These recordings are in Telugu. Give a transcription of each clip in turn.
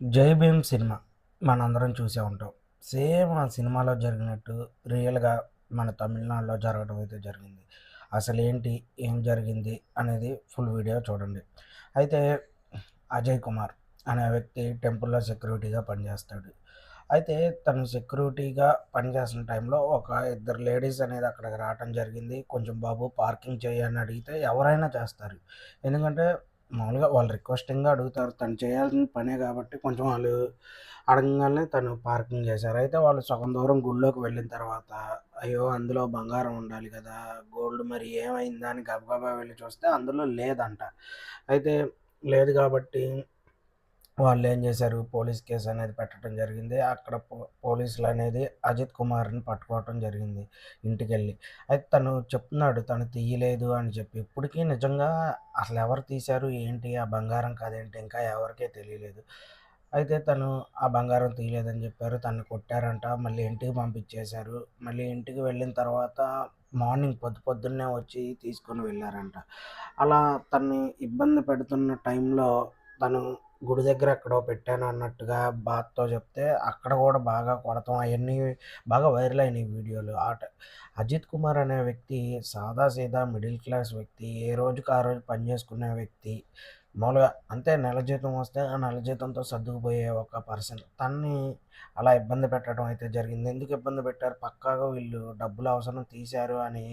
జై భీమ్ సినిమా మనందరం చూసే ఉంటాం. సేమ్ ఆ సినిమాలో జరిగినట్టు రియల్గా మన తమిళనాడులో జరగడం అయితే జరిగింది. అసలు ఏంటి ఏం జరిగింది అనేది ఫుల్ వీడియో చూడండి. అయితే అజయ్ కుమార్ అనే వ్యక్తి టెంపుల్లో సెక్యూరిటీగా పనిచేస్తాడు. అయితే తను సెక్యూరిటీగా పనిచేస్తున్న టైంలో ఒక ఇద్దరు లేడీస్ అనేది అక్కడికి రావటం జరిగింది. కొంచెం బాబు పార్కింగ్ చేయని అడిగితే ఎవరైనా చేస్తారు. ఎందుకంటే మామూలుగా వాళ్ళు రిక్వెస్టింగ్గా అడుగుతారు. తను చేయాల్సిన పనే కాబట్టి కొంచెం వాళ్ళు అడగగానే తను పార్కింగ్ చేశారు. అయితే వాళ్ళు సగం దూరం గుళ్ళోకి వెళ్ళిన తర్వాత అయ్యో అందులో బంగారం ఉండాలి కదా గోల్డ్ మరి ఏమైందా అని గబగబా వెళ్ళి చూస్తే అందులో లేదంట. అయితే లేదు కాబట్టి వాళ్ళు ఏం చేశారు? పోలీస్ కేసు అనేది పెట్టడం జరిగింది. అక్కడ పో పోలీసులు అనేది అజిత్ కుమార్ని పట్టుకోవటం జరిగింది ఇంటికి వెళ్ళి అయితే తను చెప్తున్నాడు తను తీయలేదు అని చెప్పి. ఇప్పటికీ నిజంగా అసలు ఎవరు తీశారు? ఏంటి? ఆ బంగారం కాదేంటి ఇంకా ఎవరికే తెలియలేదు. అయితే తను ఆ బంగారం తీయలేదని చెప్పారు. తను కొట్టారంట. మళ్ళీ ఇంటికి పంపించేశారు. మళ్ళీ ఇంటికి వెళ్ళిన తర్వాత మార్నింగ్ పొద్దు పొద్దున్నే వచ్చి తీసుకొని వెళ్ళారంట. అలా తన్ని ఇబ్బంది పెడుతున్న టైంలో తను గుడి దగ్గర ఎక్కడో పెట్టాను అన్నట్టుగా బాధతో చెప్తే అక్కడ కూడా బాగా కొడతాం. అవన్నీ బాగా వైరల్ అయినాయి వీడియోలు. ఆట అజిత్ కుమార్ అనే వ్యక్తి సాదా సీదా మిడిల్ క్లాస్ వ్యక్తి ఏ రోజుకి ఆ రోజు పని చేసుకునే వ్యక్తి మామూలుగా అంతే నెల జీతం వస్తే ఆ నెల జీతంతో సర్దుకుపోయే ఒక పర్సన్. తన్ని అలా ఇబ్బంది పెట్టడం అయితే జరిగింది. ఎందుకు ఇబ్బంది పెట్టారు? పక్కాగా వీళ్ళు డబ్బులు అవసరం తీశారు అని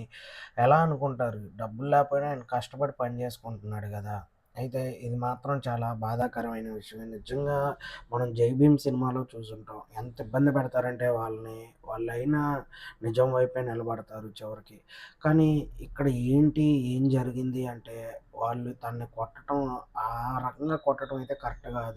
ఎలా అనుకుంటారు? డబ్బులు లేకపోయినా ఆయన కష్టపడి పని చేసుకుంటున్నాడు కదా. అయితే ఇది మాత్రం చాలా బాధాకరమైన విషయం నిజంగా మనం జై భీమ్ సినిమాలో చూసుంటాం. ఎంత ఇబ్బంది పెడతారంటే వాళ్ళని వాళ్ళైనా నిజం వైపే నిలబడతారు చివరికి. కానీ ఇక్కడ ఏంటి ఏం జరిగింది అంటే వాళ్ళు తన్ని కొట్టడం ఆ రకంగా కొట్టడం అయితే కరెక్ట్ కాదు.